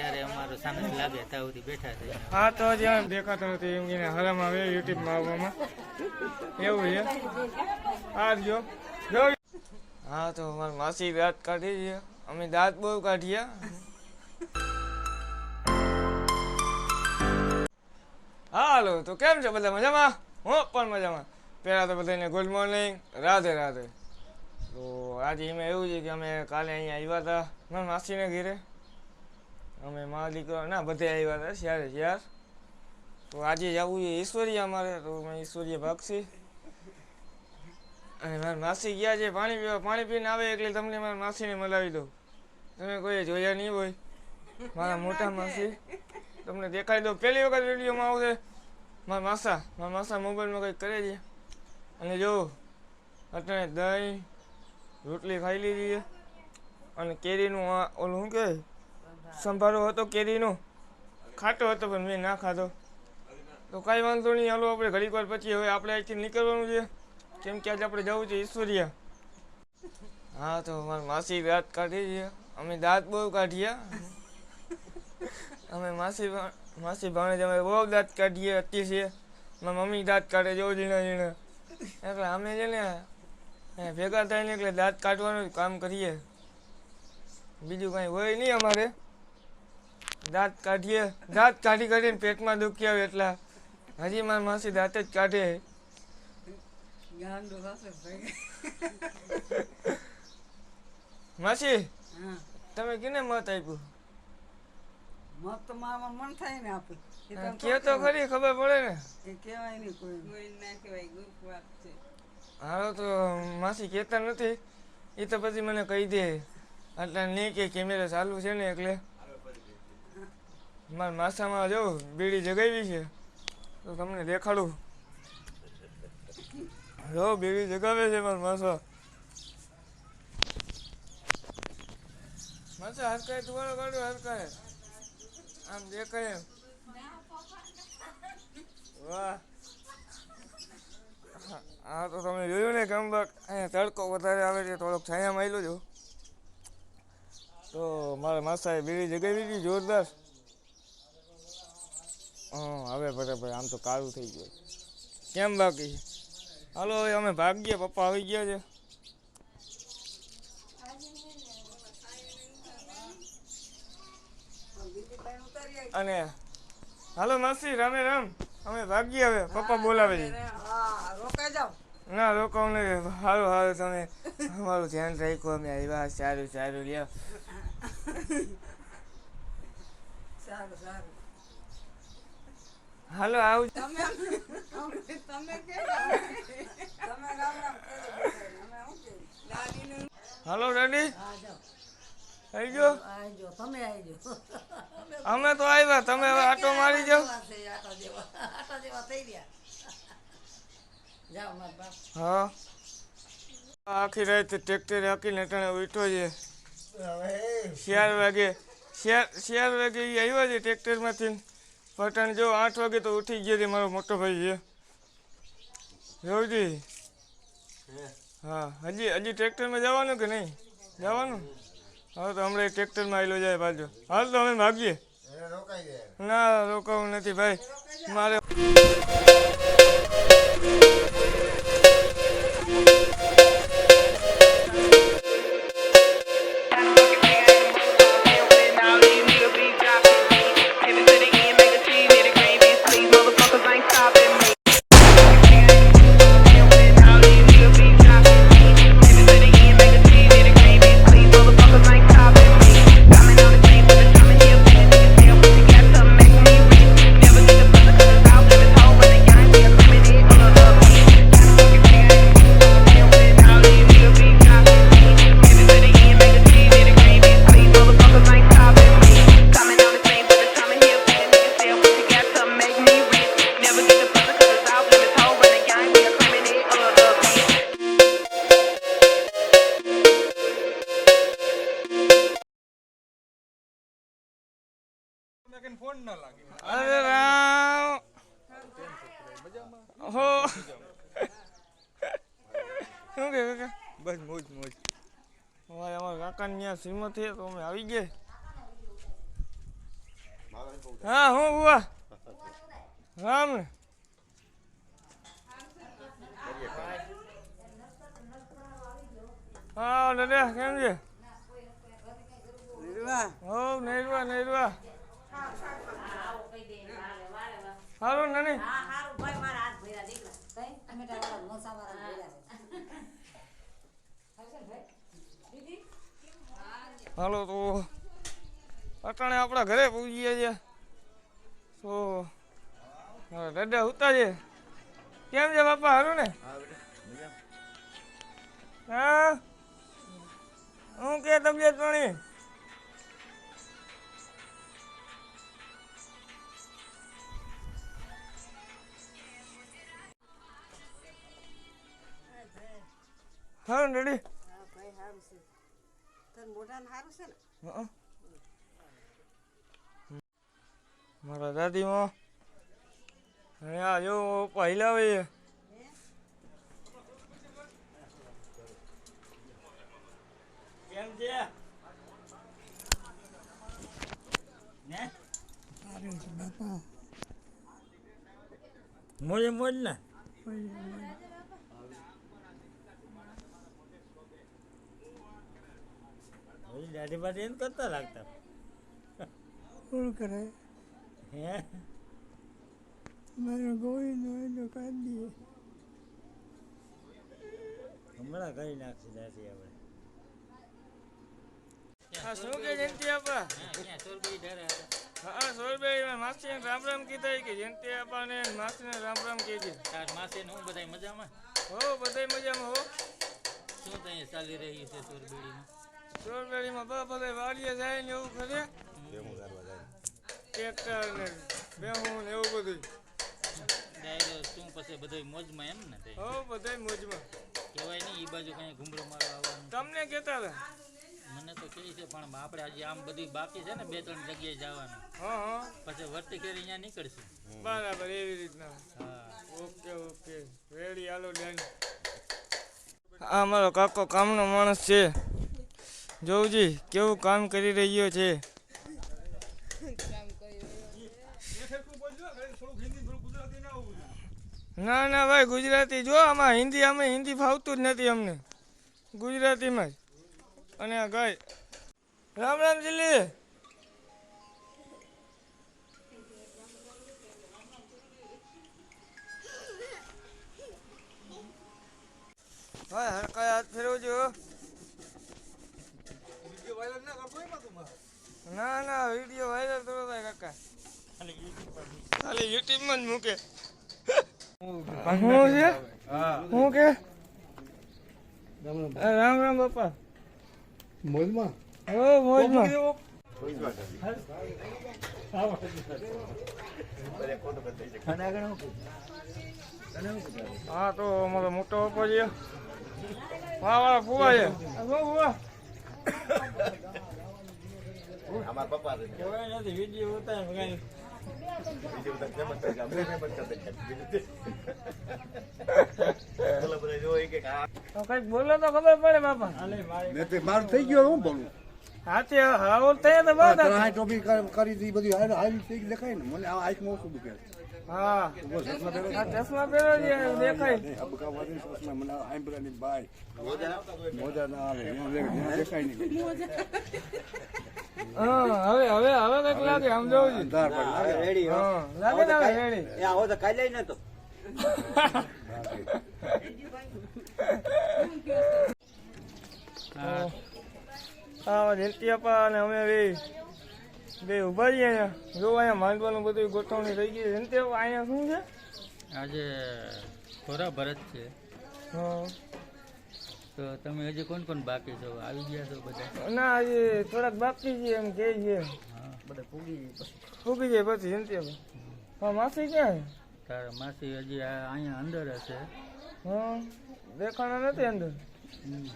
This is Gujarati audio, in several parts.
અમારો હા, તો હજી આમ દેખાતો નથી એમ આવે, યુટ્યુબમાં આવવામાં. એવું છે. આ જો. જો. હા, તો મારી માસી દાંત કાઢી છે. અમે દાંત બહુ કાઢીએ હાલો. તો કેમ છે બધા મજામાં? હું પણ મજામાં. પહેલાં તો બધાને ગુડ મોર્નિંગ રાધે રાધે. તો આજે એમાં એવું છે કે અમે કાલે અહીંયા આવ્યા હતા. મારા માસીને ઘેરે. અમે મારા દીકરો ના બધે આવ્યા હતા ત્યારે યાર તો આજે જવું છે ઈશ્વરીય અમારે, તો અમે ઈશ્વરીય ભાગશી અને મારા માસી ગયા છે, પાણી પીવા, પાણી પીને આવે એટલે તમને મારા માસીને મલાવી દઉં. તમે કોઈ જોયા નહીં હોય. મારા મોટા માસી. તમને દેખાડી દઉં. પહેલી વખત વિડીયોમાં આવશે. મારા માસા મારા માસા મોબાઈલમાં કંઈક કરે છે. અને જો અત્યારે દહીં, રોટલી ખાઈ લીધી છે. અને કેરીનું ઓલું શું કહે સંભારો હતો, કેરીનો. ખાટો હતો, પણ મેં ના ખાધો. તો કાંઈ વાંધો નહીં, હાલો આપણે ઘડીક વાર પછી હવે આપણે અહીંથી નીકળવાનું છે. કેમ કે આજે આપણે જવું છે ઈશ્વરિયા. હા, તો મારી માસી દાંત કાઢી છે. અમે દાંત બહુ કાઢીએ. અમે માસી માસી ભાણે અમે બહુ દાંત કાઢીએ અતિ છે. મારી મમ્મી દાંત કાઢે જો ઝીણા ઝીણા એટલે અમે છે ને ભેગા થઈને એટલે દાંત કાઢવાનું કામ કરીએ. બીજું કાંઈ હોય નહીં અમારે. દાંત કાઢીએ દાંત કાઢી કાઢીને પેટમાં દુખી આવે એટલા. હજી મારી માસી દાંત જ કાઢે. માસી તમે કેને મત આપ્યું? મત તો મારામાં મન થાય ને આપે. કે તો ખરી ખબર પડે ને? એ કહેવાય નહીં કોઈ. ના કહેવાય ગુપ વાત છે. હાલો તો માસી કહેતા નથી. એ તો પછી મને કહી દે. એટલે નહીં કે કેમેરા ચાલુ છે ને એટલે. મારા માથામાં જો બીડી જગાવી છે, તો તમને દેખાડું. જો બીડી જગાવે છે મારા માસા. માસા હરકાય તુવાળો કાઢો હરકાય આમ દેખાય વાહ. હા, તો તમે જોયું ને કેમ બાક અહીંયા તડકો વધારે આવે છે, થોડોક છાયામાં આવેલો છું. તો મારા માસાએ બીડી જગાવી હતી જોરદાર. હા, હવે બરાબર, આમ તો કાળું થઈ ગયું. કેમ બાકી? હાલો, હવે અમે ભાગીએ, પપ્પા આવી ગયા છે. અને હાલો, માસી, રામે, રામ. અમે ભાગીએ હવે, પપ્પા બોલાવે છે. ના, રોકાવ નહીં. સારું સારું તમે અમારું ધ્યાન રાખ્યું અમે આવ્યા, સારું સારું, લ્યો. સારું સારું. હાલો આવું તમે તમે કે તમે રામ રામ હાલો રેડી આવી ગયો આવજો. તમે આવજો. અમે તો આવ્યા. તમે હવે આટો મારી જાઓ. આટો જેવા થઈ ગયા. જાઓ મારા બાપ. હા. આખી રાત ટ્રેક્ટર હાકીને અટાણે ઉઠો છે. ચાર વાગે ચાર ચાર વાગે એ આવ્યો છે ટ્રેક્ટરમાંથી. પટાણ જો આઠ વાગે તો ઉઠી ગયો છે મારો મોટો ભાઈ છે. જોજી હા? હજી હજી ટ્રેક્ટરમાં જવાનું કે નહીં? જવાનું? હા તો હમણાં ટ્રેક્ટરમાં આવેલો જાય બાજુ હાલ તો અમે ભાગીએ. ના રોકાવું નથી ભાઈ. મારે ભાઈ શ્રીમતી તો અમે આવી ગયા. હા હું બુવા રામ ને હા દાદા કેમ છે? હો નૈરવા નૈરવા. હાલો નાની. હાલો તો અટાણે આપણા ઘરે પૂજીએ છે તો હા, દાદા ઉતા છે કેમ છે બાપા હારું ને? હા હું? કે તબિયત પાણી હા રેડી હા ભાઈ છે. મારા દાદીમાં આ જો પહેલા હોય કેમ છે? ને? મોજે મોજ ને? ઓલી દાઢી બાઢી એને કરતા લાગતા. કોણ કરે? હે? મારો ગોવિંદ હોય તો કાઢીએ હમણાં કરી નાખશે દાઢી આપણે. આ શું જયંતિ આપા? હા સોરભાઈ માસી રામ રામ કીધા કે જયંતિ આપાને માસીને રામ રામ કહેજે. માસી માસે હું બધા મજામાં? હો બધાય મજામાં હો. શું ત્યાં ચાલી રહ્યું છે ચોરબીડીમાં સોરભાઈમાં બા બધા વાડીએ જાય ને એવું ખરે ટ્રેક્ટર ને બેહું ને એવું બધું ડાયરો શું પછી બધોય મોજમાં એમ ને હો બધાય મોજમાં. કહેવાય નહીં એ બાજુ કઈ ઘૂમરો મારવા આવવાનું. તમને કહેતા હતા? મને તો કહે છે પણ આપણે હજી આમ બધી બાકી છે ને બે ત્રણ જગ્યાએ જવાનું. હા હા. પછી વર્તી ખેરી અહીંયા નીકળશું. બરાબર એવી રીતના. હા. Okay okay. રેડી હાલો ડન. આ મારો કાકો કામનો માણસ છે. જોવજી કેવું કામ કરી રહ્યો છે? ના ના, ભાઈ, ગુજરાતી જો, આમાં હિન્દી અમે હિન્દી ફાવતું જ નથી અમને. ગુજરાતીમાં જ. અને ગાય. રામ રામ જીલી શું છે? હું કે? રામ રામ. બાપા. મોજમાં? ઓ મોજમાં. હા તો અમારો મોટો બાપા છે. વાહ વાહ ફુવા છે. ફુવા કહેવાય નથી વીડિયો ઉતાર બોલો તો ખબર પડે બાપા. મારું થઈ ગયો હું બોલું? હાથે હાવલ થયા તો બહુ ત્રણ ટોપી કરી બધી થઈ દેખાય ને. મને આ આંખમાં ઓછું દુખે. હા. ચશ્મા પહેરો. આ ચશ્મા પહેરો છે દેખાય. ચશ્મા મને બાય મોજા ના આવે. દેખાય નહીં. હવે હવે હવે કંઈક લાગે આમ જોવું છું રેડી લાગે. હા. લાગે ને હવે રેડી હા. હા જયંતિ આપા અને અમે બે બે ઊભા રહીએ અહીંયા. જો અહીંયા માંડવાનું બધું ગોઠવણી થઈ ગઈ આપા અહીંયા શું છે? આજે થોડા ભરત છે. હા. તો તમે હજી કોણ કોણ બાકી છો? આવી ગયા છો બધા? ના આજે થોડાક બાકી છે એમ કે છે. હા. બધા પૂગી જાય ફૂકી જાય પછી આપા હા માસી ક્યાં છે? તારા માસી હજી આ- અહીંયા અંદર હશે હા દેખાણા નથી અંદર? હમ.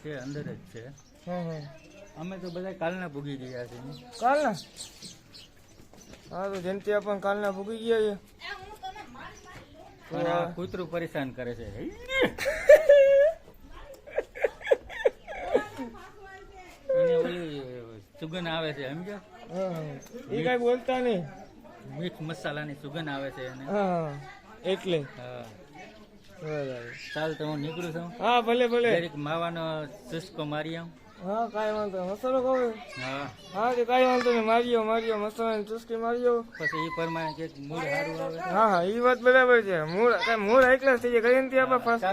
છે અંદર જ છે. હા હા. અમે તો બધા કાલના પૂગી ગયા છે કાલના? હા તો જયંતિ પણ કાલના ભૂગી ગયા છે. કૂતરું પરેશાન કરે છે એને ઓલી સુગંધ આવે છે સમજો? એ કઈ બોલતા નહીં. મીઠ મસાલાની સુગંધ આવે છે એને. એટલે. ચાલ તો હું નીકળું છું. હા ભલે ભલે. માવાનો ચુસ્કો મારી આવું હા કાંઈ વાંધો મસાલો ખાવે હા. હા કાંઈ વાંધો નહીં. માર્યો માર્યો મસાલાની ચુસ્કી માર્યો. પછી એ પરમાણે કે મૂળ સારું આવે. હા હા એ વાત બરાબર છે. મૂળ કાંઈ મૂળ હાઈ ક્લાસ થઈ જાય. કઈ નથી આપણે ફર્સ્ટ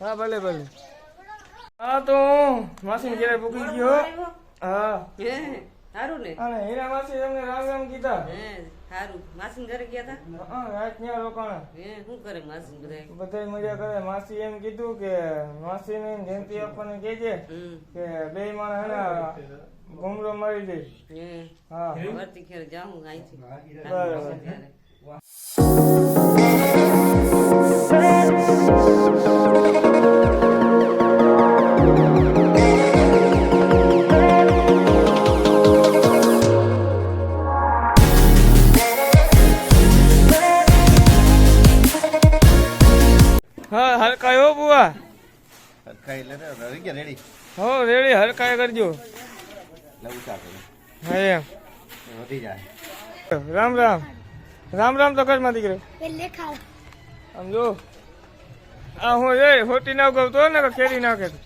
હું ભલે ભલે. હા તો માસી ઘેરે ભૂકી ગયો. હા. હે સારું ને. અને હીરા માસી તમને રામ રામ કીધા. હે સારું માસી ઘરે ગયા હતા હા રાત ત્યાં રોકાણા. હે શું કરે માસી બધા બધા મજા કરે. માસી એમ કીધું કે માસી ને જયંતિ આપણને કહેજે કે બે માણસ હેના ઘૂમરો મારી દે. હે હા. વર્તી ખેર જાઉં અહીંથી. બરાબર. હા હલકાય હો બુઆ ગયા રેડી હો રેડી હલકાય કરજો લે ઉતાર હા એમ વધી જાય રામ રામ રામ રામ તો ઘરમાં દીકરો પેલે ખાવ આમ જો આ હું એ હોટી ના ગવતો ને કે ખેડી નાખે તો.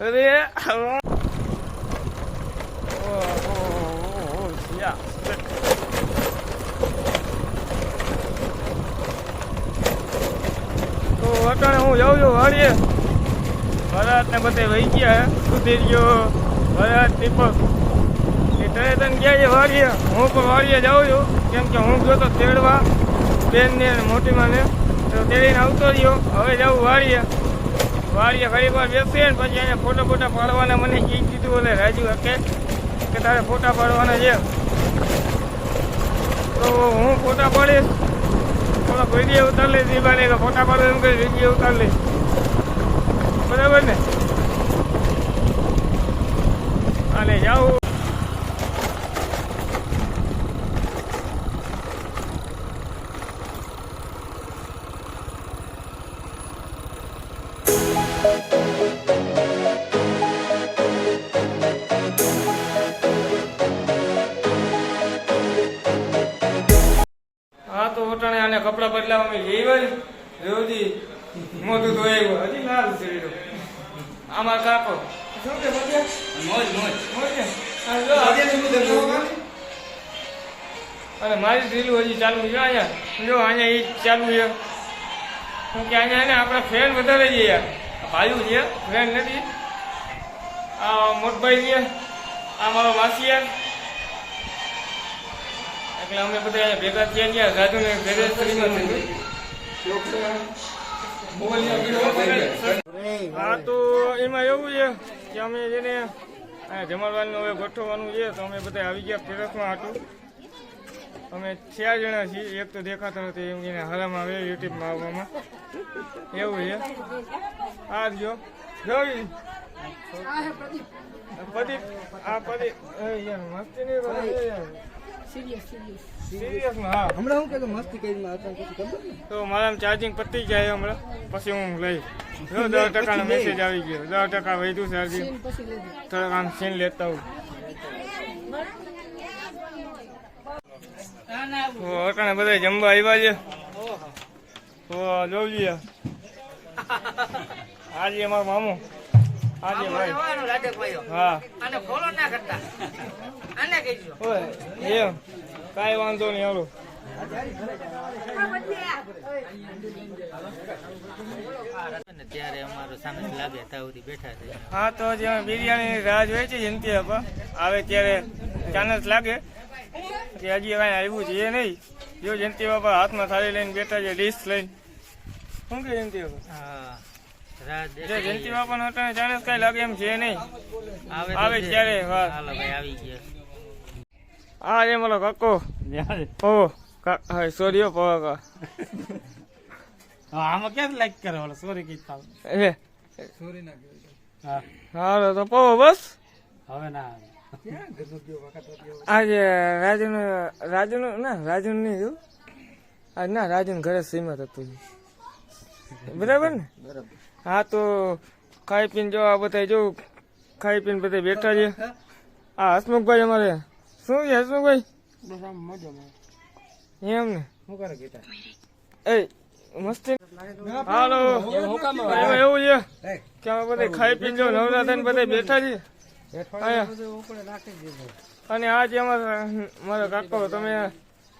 અરે ઓ, ઓ, ઓ, ઓ, શિયા. તો અટાણે હું જાઉં છું વાળીએ ભરત ને બધે વહી ગયા સુધી ગયો. ભરત દીપક એ તને તને ગયા છે વાળીએ હું પણ વાળીએ જાઉં છું. કેમ કે હું ગયો તો તેડવા, બેનને અને મોટીમાં ને તો તેડીને આવતો રહ્યો. હવે જાઉં વાળીએ વાળીએ ઘણી વાર બેસીએ ને પછી અહીંયા ફોટા ફોટા પાડવાના મને કહી દીધું એટલે રાજુ કે કે તારે ફોટા પાડવાના છે. તો હું ફોટા પાડીશ. થોડો દી ઉતાર બાને કે ફોટા પાડો એમ કઈ વીડિયો ઉતાર મજા મોજ અને મારી ડ્રીલું હજી ચાલુ છે અહીંયા. જો અહીંયા એ ચાલુ છે. હું કે અહીંયા ને આપણા ફ્રેન્ડ વધારે છે યાર. ભાઈઓ છે ફ્રેન્ડ નથી. આ મોટભાઈ છે આ મારો માસી યાર એટલે અમે બધા અહીંયા ભેગા થયા ગયા રાજુને ઘરે શ્રીમંત હા, તો એમાં એવું છે કે અમે જેને જમાડવાનું હવે ગોઠવવાનું છે, તો અમે બધા આવી ગયા ફેરસમાં હતું અમે ચાર જણા છીએ, એક તો દેખાતા નથી એમ એને હરામાં આવે, યુટ્યુબમાં આવવામાં. એવું છે. આ જો જોઈ પ્રદીપ. આ પ્રદીપ મસ્તી નહીં કરે યાર સિરિયસમાં હા. હમણાં હું કહેતો મસ્તી કરીને હતા પછી ખબર ને તો મારા ચાર્જિંગ પતી જાય હમણાં. પછી હું લઈ. જો દસ ટકાનો મેસેજ આવી ગયો. દસ ટકા વધ્યું ચાર્જિંગ થોડાક આમ સીન લેતા હું અટાણે બધા જમવા આવ્યા છે. તો જોઈ આજે અમારો મામો. આજે ભાઈ. હા. આને ફોલો ના કરતા. આને કહેજો. ઓય એમ. કાંઈ વાંધો નહીં હાલો. ત્યારે અમારો સામે લાગે ત્યાં બેઠા છે. હા તો જે બિરયાની રાહ જોઈએ છે જયંતિ આપા આવે ત્યારે ચાનસ લાગે કે હજી કાંઈ આવ્યું છે એ નહીં. જો જયંતિ બાપા હાથમાં થાળી લઈને બેઠા છે ડીશ લઈને. શું કે જયંતિ બાપા હા. જે જયંતિ. બાપાનો અટાણે ચાનસ કાંઈ લાગે એમ છે નહીં. આવે. ત્યારે. હાલો ભાઈ આવી ગયા. આ મારો કાકો. ઓ કા હા સોરી પવા આમાં ક્યાં લાઈક કરે ઓલો? સોરી કીધા. એટલે હા. હાલો તો પવો બસ. હવે ના આજે રાજુનું રાજુનું ના રાજુ નહીં જો આ ના રાજુનું ઘરે સીમત હતું. બરાબર ને? બરાબર. હા તો ખાઈ પીને જો આ બધા જો ખાઈ પીને બધા બેઠા છે. આ હસમુખભાઈ અમારે. શું છે હસમુખભાઈ? એમ ને? એ મસ્તી. હાલો. એમાં એવું છે કે અમે બધા ખાઈ પીને જો નવરા થઈને બધા બેઠા છીએ અને આ જે મારા કાકો તમે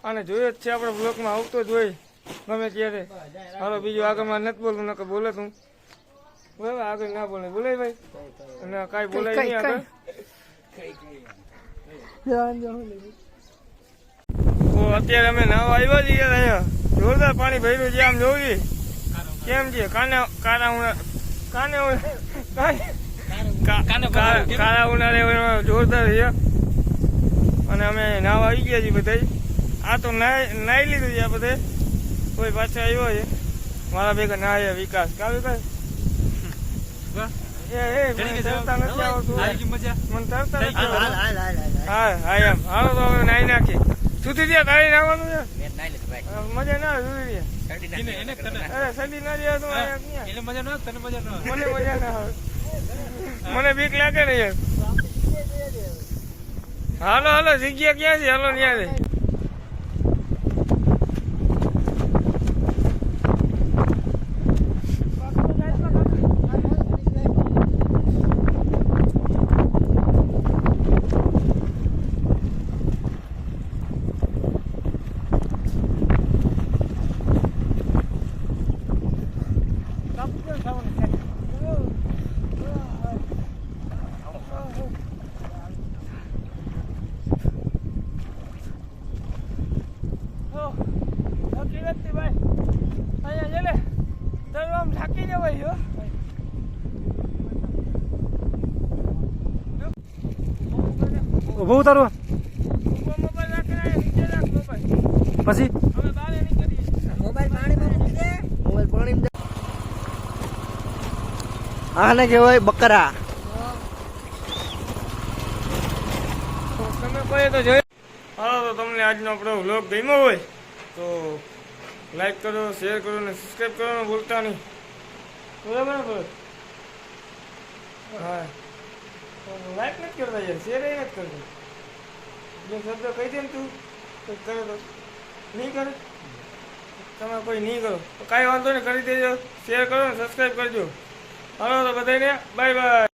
આને જોયો જ છે આપણે બ્લોકમાં આવતો જ હોય ગમે ત્યારે. હાલો બીજું આગળમાં નથી બોલવું નકર બોલે તું. બરાબર આગળ ના બોલે બોલે ભાઈ. અને કાંઈ બોલાય નહીં આગળ. તો અત્યારે અમે નાવા આવ્યા છીએ અહીંયા. જોરદાર પાણી ભર્યું છે આમ જોવી. કેમ છે? કાને કાના ઉના કાને કાળા ઉનાળે જોરદાર છે અને અમે નાવા આવી ગયા છીએ બધા આ તો નાઈ નાઈ લીધું છે આ બધે. કોઈ પાછા આવ્યો છે. મારા ભેગા ના આવ્યા વિકાસ. કા વિકાસ? મજા ના સુધી મને મજા આવે. મને બીક લાગે ને યાર. હાલો હાલો જગ્યા ક્યાં છે? હાલો ત્યાં છે ઓ, હકીકતથી ભાઈ અહીંયા છે ને તમે આમ થાકી જવાય છો ઊભો ઉતારો મોબાઈલ રાખીને અહીંયા નીચે રાખ મોબાઈલ પછી અમે બહાર નીકળીએ મોબાઈલ પાણીમાં મૂકી દે મોબાઈલ પાણી આને કહેવાય બકરા. તમે કોઈ તો જોઈ હા, તો તમને આજનો આપણો વ્લોગ ગમ્યો હોય, તો લાઈક કરો, શેર કરો ને સબસ્ક્રાઈબ કરવાનું ભૂલતા નહીં. બરાબર ને હા. લાઈક નથી કરતા યાર, શેર નથી કરતા. જો શબ્દ કહી દે ને તું, તો કરે તો નહીં કરે? તમે કોઈ નહીં કરો. તો કાંઈ વાંધો નહીં, કરી દેજો. શેર કરો ને સબસ્ક્રાઈબ કરજો. હલો તો બધાને બાય બાય